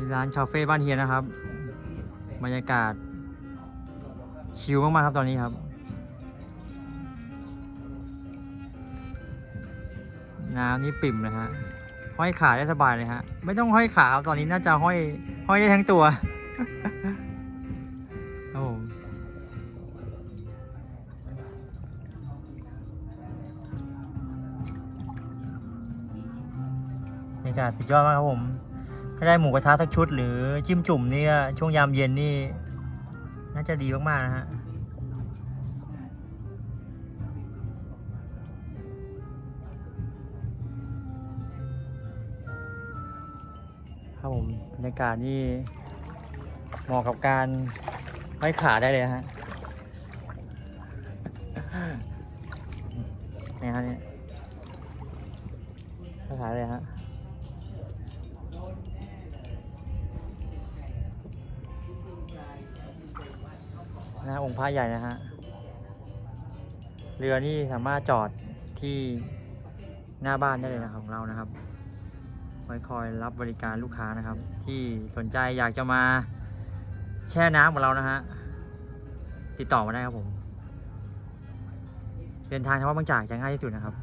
ที่ร้านคาเฟ่บ้านเฮียนะครับ บรรยากาศ ชิลมากๆครับตอนนี้ครับ น้ำนี่ปิ่มเลยฮะ ห้อยขาได้สบายเลยฮะ ไม่ต้องห้อยขาครับตอนนี้น่าจะห้อย ห้อยได้ทั้งตัวโอ้บรรยากาศสุดยอดมากครับผม ถ้าได้หมูกระทะสักชุดหรือจิ้มจุ่มเนี่ยช่วงยามเย็นนี่ น่าจะดีมากๆนะฮะครับผมบรรยากาศนี่เหมาะกับการห้อยขาได้เลยฮะนี่ฮะนี่ห้อยขาเลยฮะ นะองค์พระใหญ่นะฮะ เรือนี่สามารถจอดที่หน้าบ้านได้เลยนะของเรานะครับไว้คอยรับบริการลูกค้านะครับ ที่สนใจอยากจะมาแช่น้ำกับเรานะฮะติดต่อมาได้ครับผม เดินทางทางวัดบางจากจะง่ายที่สุดนะครับ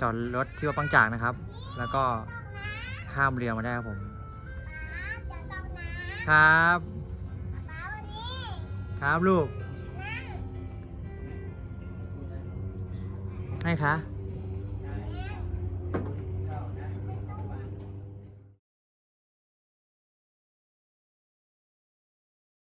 จอดรถที่วัดบางจากนะครับ แล้วก็ข้ามเรือมาได้ครับผม ครับ ครับลูกให้คะ